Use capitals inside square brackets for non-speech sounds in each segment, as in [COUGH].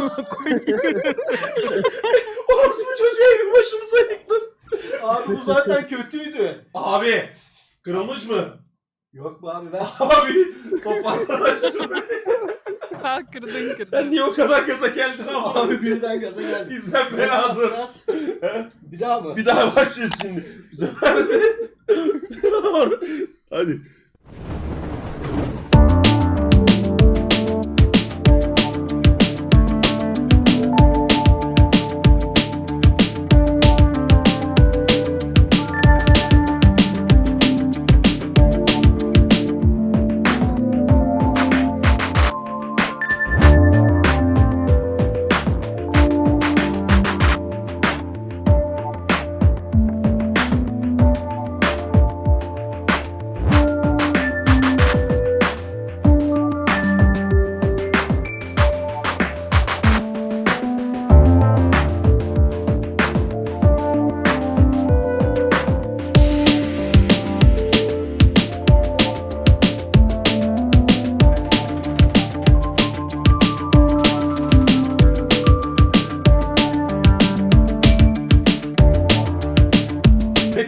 [LAUGHS] Orospu çocuğu evi başımıza yıktın. Abi bu zaten kötüydü. Abi kırılmış mı? Yok mu abi ben? [LAUGHS] Abi toparlan şunu. Ha kırdın kırdın. Sen niye o kadar gaza geldin ama? Abi birden gaza geldi. İzlenme Nasıl lazım. Bir daha mı? Bir daha başlıyoruz şimdi. Bu sefer de- Hadi.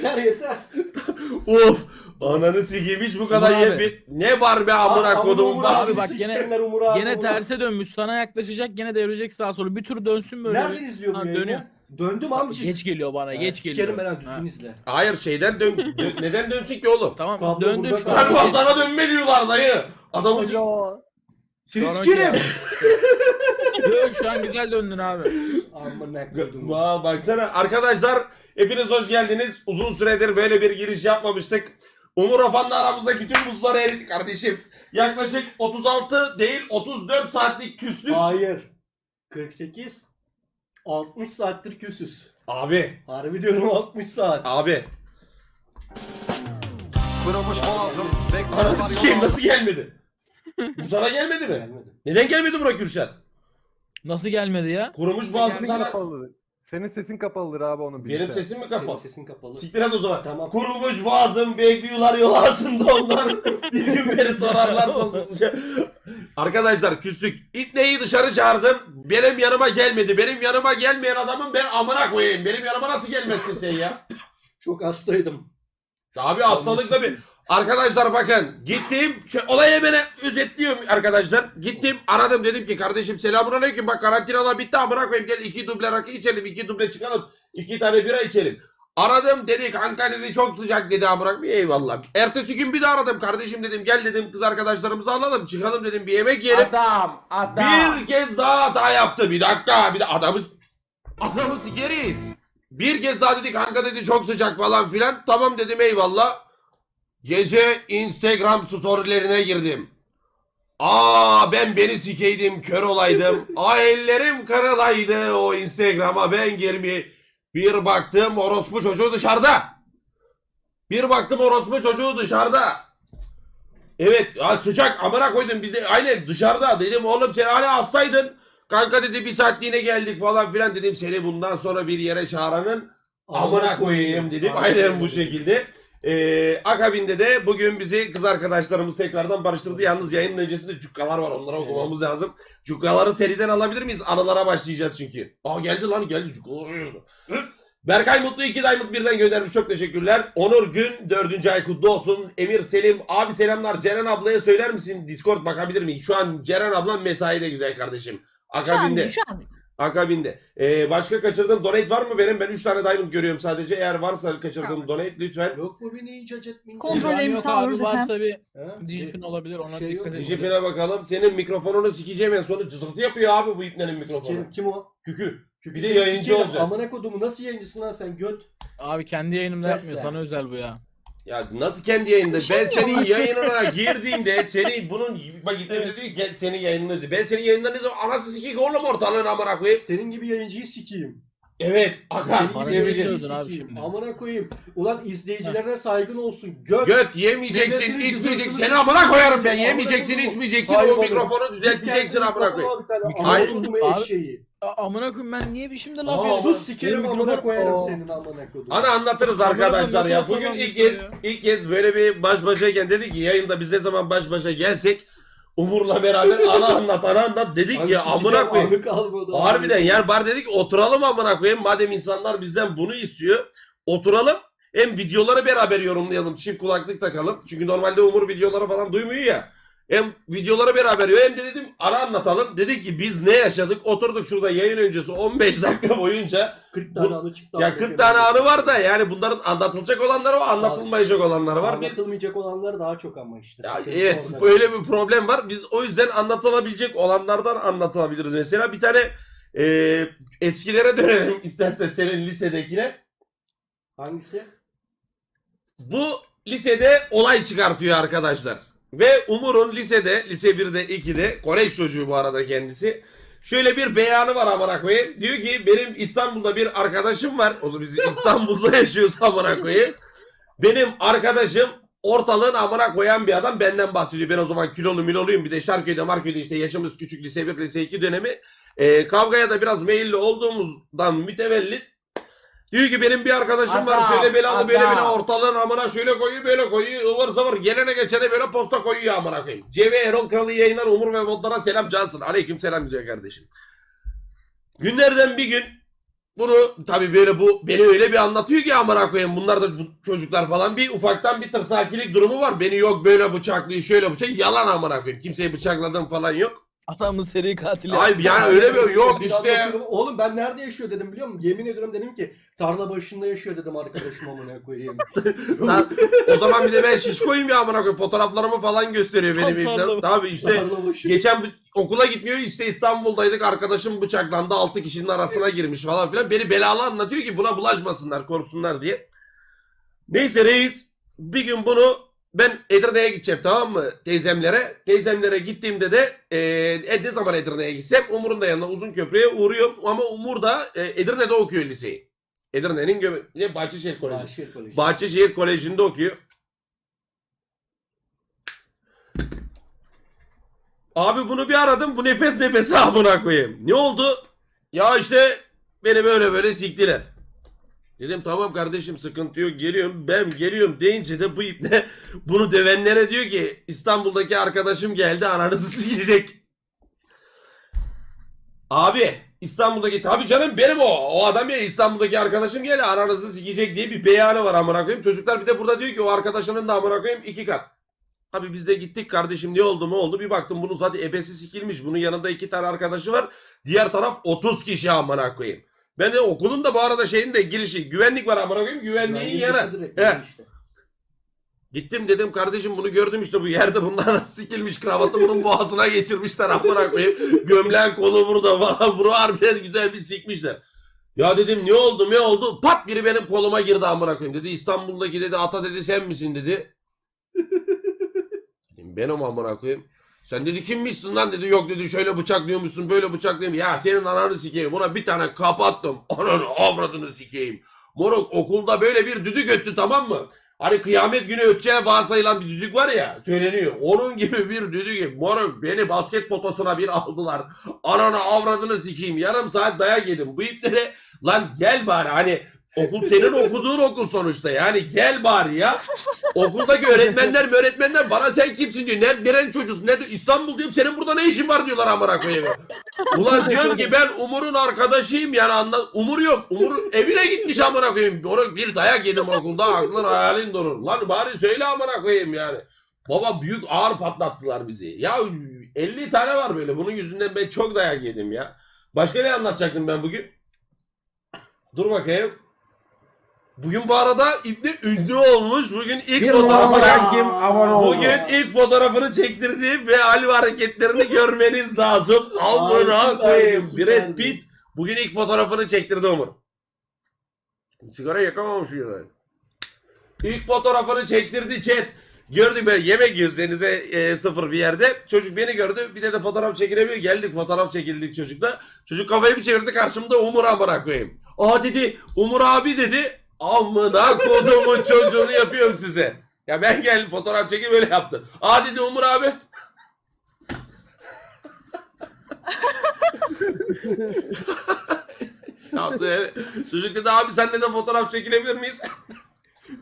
Yeter yeter. [LAUGHS] Of. Ananı sikeyim hiç bu kadar Umur abi. bir... Ne var be amına kodum bak. Abi bak gene- Umur abi, Gene Umur. terse dönmüş. Sana yaklaşacak gene devirecek sağa sola. Bir tur dönsün böyle. Nereden bir- izliyor bu Ha, yayını? dönüyor. Döndüm amcık. Geç geliyor bana. Ha, geç sikerim geliyor. ben ha, Ha. düzgün izle. Hayır şeyden dön... [LAUGHS] Neden dönsün ki oğlum? Tamam Kablo döndü burada şu kaldı. an. Sana dönme diyorlar dayı. Adamı sik... Seni sikerim. [LAUGHS] Yok, şu an güzel döndün abi. Amına koydum. Vaa baksana. Arkadaşlar hepiniz hoş geldiniz. Uzun süredir böyle bir giriş yapmamıştık. Umur Afan'la aramızdaki tüm buzları eridik kardeşim. Yaklaşık 36 değil 34 saatlik küslük. Hayır. 48 60 saattir küsüz. Abi. Harbi diyorum 60 saat. Abi. Kırılmış boğazım. Ananı sikeyim nasıl gelmedi? Bu sana gelmedi mi? Gelmedi. Neden gelmedi Burak Kürşat? Nasıl gelmedi ya? Kurumuş boğazım Sesin sana. kapalıdır. Senin sesin kapalıdır abi onu bilse. Benim sesim mi Senin kapalı? sesin kapalı. Siktir hadi o zaman. Tamam. Kurumuş boğazım bekliyorlar yol ağzında onlar. [LAUGHS] bir gün beni sorarlarsa susacağım. Arkadaşlar küslük. İtneyi dışarı çağırdım. Benim yanıma gelmedi. Benim yanıma gelmeyen adamın ben amına koyayım. Benim yanıma nasıl gelmezsin sen ya? Çok hastaydım. Abi hastalıkla bir... Arkadaşlar bakın gittim olayı hemen özetliyorum arkadaşlar. Gittim aradım dedim ki kardeşim selamun aleyküm bak karantinalar bitti amına koyayım gel iki duble rakı içelim iki duble çıkalım iki tane bira içelim. Aradım dedi kanka dedi çok sıcak dedi amına koyayım eyvallah. Ertesi gün bir daha aradım kardeşim dedim gel dedim kız arkadaşlarımızı alalım çıkalım dedim bir yemek yiyelim. Adam, adam. Bir kez daha hata yaptı. Bir dakika. Bir de adamı adamı sikeriz. Bir kez daha dedi kanka dedi çok sıcak falan filan. Tamam dedim eyvallah. Gece Instagram storylerine girdim. Aa ben beni sikeydim kör olaydım. [LAUGHS] Aa ellerim kırılaydı o Instagram'a ben girmeye. Bir baktım orospu çocuğu dışarıda. Bir baktım orospu çocuğu dışarıda. Evet ya sıcak amına koydum biz de aynen dışarıda dedim oğlum sen hala hastaydın. Kanka dedi bir saatliğine geldik falan filan dedim seni bundan sonra bir yere çağıranın amına koyayım dedim. Aynen bu şekilde. Ee, akabinde de bugün bizi kız arkadaşlarımız tekrardan barıştırdı. Yalnız yayının öncesinde cukkalar var onları okumamız lazım. Cukkaları seriden alabilir miyiz? Anılara başlayacağız çünkü. Aa geldi lan geldi cukkalar. Berkay Mutlu 2 Diamond birden göndermiş çok teşekkürler. Onur Gün 4. ay kutlu olsun. Emir Selim abi selamlar. Ceren ablaya söyler misin? Discord bakabilir miyim? Şu an Ceren ablam mesaide güzel kardeşim. Şu an, Akabinde. şu an. Akabinde. Ee, başka kaçırdığım donate var mı benim? Ben 3 tane diamond görüyorum sadece. Eğer varsa kaçırdığım donate lütfen. Yok mu beni icat etmeyin? Kontrol- Kontrollerimi yok abi. Varsa bir dijipin olabilir ona şey dikkat edin. Dijipine bakalım. Senin mikrofonunu sikeceğim en sonu cızırtı yapıyor abi bu ipnenin mikrofonu. Sikerim. Kim o? Kükü. Kükü Bir de seni yayıncı sikerim. olacak. Amına kodumu nasıl yayıncısın lan sen göt? Abi kendi yayınımda Ses yapmıyor. Sana özel bu ya. Ya nasıl kendi yayında? Ben Konuşamıyor. senin yayınına girdiğimde [LAUGHS] seni bunun bak gittiğimde diyor ki senin yayınını izle. Ben senin yayından ne zaman anası sikik oğlum ortalığın amına koyayım. Senin gibi yayıncıyı sikeyim. Evet aga. Bana diyorsun abi sikeyim. şimdi? Amına koyayım. Ulan izleyicilerine saygın olsun. Göt. Göt yemeyeceksin, Milletin içmeyeceksin. Seni amına koyarım ben. Amına Yemeyeceksin, koyayım. içmeyeceksin. O mikrofonu düzelteceksin amına koyayım. al bir tane Mikrofon- Amına kodumu Abi- eşeği. A- amına koyayım ben niye bir şimdi Aa, laf yapıyorum? Sus sikerim Benim amına koyarım Aa. senin amına kodumu. Ana anlatırız arkadaşlar ya. Bugün ilk kez ya? ilk kez böyle bir baş başayken dedik ki yayında biz ne zaman baş başa gelsek Umur'la beraber ana anlat ana anlat dedik Abi ya sikeceğim, amına koyayım. anı kalmadı. Harbiden yani bar dedik oturalım amına koyayım madem insanlar bizden bunu istiyor. Oturalım hem videoları beraber yorumlayalım çift kulaklık takalım. Çünkü normalde Umur videoları falan duymuyor ya. Hem videoları beraber yiyor hem de dedim ara anlatalım. Dedik ki biz ne yaşadık oturduk şurada yayın öncesi 15 dakika boyunca. 40 tane anı çıktı. Ya abi. 40 tane anı var da yani bunların anlatılacak olanları var anlatılmayacak olanları var. Anlatılmayacak olanlar daha çok ama işte. ya evet öyle bir problem var. Biz o yüzden anlatılabilecek olanlardan anlatabiliriz. Mesela bir tane e, eskilere dönelim [LAUGHS] istersen senin lisedekine. Hangisi? Bu lisede olay çıkartıyor arkadaşlar. Ve Umur'un lisede, lise 1'de 2'de, kolej çocuğu bu arada kendisi. Şöyle bir beyanı var amına koyayım. Diyor ki benim İstanbul'da bir arkadaşım var. O zaman biz [LAUGHS] İstanbul'da yaşıyoruz amına koyayım. Benim arkadaşım ortalığın amına koyan bir adam benden bahsediyor. Ben o zaman kilolu miloluyum. Bir de Şarköy'de Marköy'de işte yaşımız küçük lise 1 lise 2 dönemi. Ee, kavgaya da biraz meyilli olduğumuzdan mütevellit. Diyor ki benim bir arkadaşım var Adam, şöyle belalı bile ortalığın amına şöyle koyuyor böyle koyuyor ıvır zıvır gelene geçene böyle posta koyuyor amına koyayım. CV Erol Kralı yayınlar Umur ve Modlara selam cansın. Aleyküm selam güzel kardeşim. Günlerden bir gün bunu tabi böyle bu beni öyle bir anlatıyor ki amına koyayım bunlar da bu çocuklar falan bir ufaktan bir tırsakilik durumu var. Beni yok böyle bıçaklıyor şöyle bıçak yalan amına koyayım. Kimseyi bıçakladım falan yok. Adamın seri katili. Ay yani öyle bir yok Bir işte. Oğlum ben nerede yaşıyor dedim biliyor musun? Yemin ediyorum dedim ki tarla başında yaşıyor dedim arkadaşım amına koyayım. [LAUGHS] Lan, o zaman bir de ben şişkoyum ya amına koyayım. Fotoğraflarımı falan gösteriyor benim Tam evimde. tarla- Tabii işte geçen bu- okula gitmiyor işte İstanbul'daydık. Arkadaşım bıçaklandı. 6 kişinin arasına girmiş falan filan. Beni belalı anlatıyor ki buna bulaşmasınlar, korksunlar diye. Neyse reis bir gün bunu ben Edirne'ye gideceğim tamam mı teyzemlere. Teyzemlere gittiğimde de e, e, ne zaman Edirne'ye gitsem Umur'un da yanına uzun köprüye uğruyorum. Ama Umur da e, Edirne'de okuyor liseyi. Edirne'nin gö- ne Bahçeşehir Koleji. Bahşehir Koleji. Bahçeşehir Koleji'nde okuyor. Abi bunu bir aradım. Bu nefes nefese [LAUGHS] amına koyayım. Ne oldu? Ya işte beni böyle böyle siktiler. Dedim tamam kardeşim sıkıntı yok geliyorum. Ben geliyorum deyince de bu ipne [LAUGHS] bunu dövenlere diyor ki İstanbul'daki arkadaşım geldi ananızı sikecek. Abi İstanbul'daki tabii canım benim o. O adam ya İstanbul'daki arkadaşım geldi ananızı sikecek diye bir beyanı var amına koyayım. Çocuklar bir de burada diyor ki o arkadaşının da amına koyayım iki kat. Abi biz de gittik kardeşim ne oldu mu oldu bir baktım bunun zaten ebesi sikilmiş. Bunun yanında iki tane arkadaşı var. Diğer taraf 30 kişi amına koyayım. Ben de okulun da bu arada şeyin de girişi güvenlik var amına koyayım güvenliğin yanı. He. işte. Gittim dedim kardeşim bunu gördüm işte bu yerde bundan nasıl sikilmiş kravatı bunun [LAUGHS] boğazına geçirmişler amına koyayım. Gömleğin kolu burada falan bunu harbiden güzel bir sikmişler. Ya dedim ne oldu ne oldu? Pat biri benim koluma girdi amına koyayım dedi. İstanbul'daki dedi ata dedi sen misin dedi. [LAUGHS] dedim benim amına koyayım. Sen dedi kimmişsin lan dedi. Yok dedi şöyle bıçaklıyormuşsun böyle bıçaklıyım. Ya senin ananı sikeyim. Buna bir tane kapattım. [LAUGHS] Ananı avradını sikeyim. Moruk okulda böyle bir düdük öttü tamam mı? Hani kıyamet günü öteceği varsayılan bir düdük var ya söyleniyor. Onun gibi bir düdük. Moruk beni basket potasına bir aldılar. Ananı avradını sikeyim. Yarım saat dayak yedim. Bu iplere lan gel bari hani okul senin okuduğun okul sonuçta yani gel bari ya. Okuldaki öğretmenler öğretmenler bana sen kimsin diyor. Nerede, nerenin çocuğusun? Nerede? İstanbul diyorum senin burada ne işin var diyorlar amına koyayım. Ulan diyorum ki ben Umur'un arkadaşıyım yani anla Umur yok. Umur evine gitmiş amına koyayım. Onu bir dayak yedim okulda aklın hayalin durur. Lan bari söyle amına koyayım yani. Baba büyük ağır patlattılar bizi. Ya 50 tane var böyle. Bunun yüzünden ben çok dayak yedim ya. Başka ne anlatacaktım ben bugün? Dur bakayım. Bugün bu arada İbni ünlü olmuş. Bugün ilk Bir fotoğrafı numara kim abone oldu? Bugün ilk fotoğrafını çektirdi ve hal ve hareketlerini görmeniz lazım. Amına Ay, koyayım. süperdi, Brad. Pitt bugün ilk fotoğrafını çektirdi Umur. Sigara yakamamış ya. İlk fotoğrafını çektirdi chat. Gördük böyle yemek yiyoruz denize e, sıfır bir yerde. Çocuk beni gördü. Bir de, de fotoğraf çekilemiyor. Geldik fotoğraf çekildik çocukla. Çocuk kafayı bir çevirdi karşımda Umur amına koyayım. Aa dedi Umur abi dedi. Amına kodumun çocuğunu yapıyorum size. Ya ben geldim fotoğraf çekip böyle yaptı. Aa dedi Umur abi. yaptı. yani. Çocuk dedi abi sen de fotoğraf çekilebilir miyiz?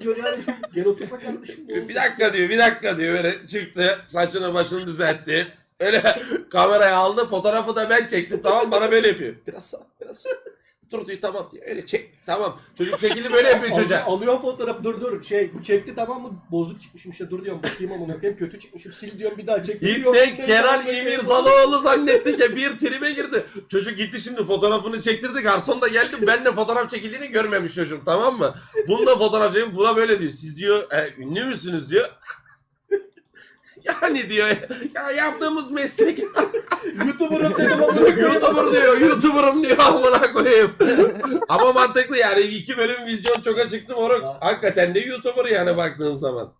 diyor yani. Gel oturma kardeşim. Bir dakika diyor bir dakika diyor böyle çıktı saçını başını düzeltti. Öyle kameraya aldı fotoğrafı da ben çektim tamam bana böyle yapıyor. Biraz sağ biraz sağ. Dur diyor tamam diyor öyle çek tamam. Çocuk şekilli böyle yapıyor Al- çocuğa. Alıyor fotoğrafı dur dur şey bu çekti tamam mı bozuk çıkmışım işte dur diyorum bakayım ama bakayım kötü çıkmışım sil diyorum bir daha çek. İlk de Kenan İmirzalıoğlu zannettik ya bir tribe girdi. Çocuk gitti şimdi fotoğrafını çektirdi. Garson da geldi. Ben de fotoğraf çekildiğini görmemiş çocuk tamam mı? Bununla fotoğraf çekip buna böyle diyor. Siz diyor e, ünlü müsünüz diyor. Yani diyor ya yaptığımız meslek [LAUGHS] YouTuber'ım dedim YouTuber diyor YouTuber'ım diyor amına koyayım. Ama mantıklı yani iki bölüm vizyon çok açıktı moruk. Hakikaten de YouTuber yani baktığın zaman.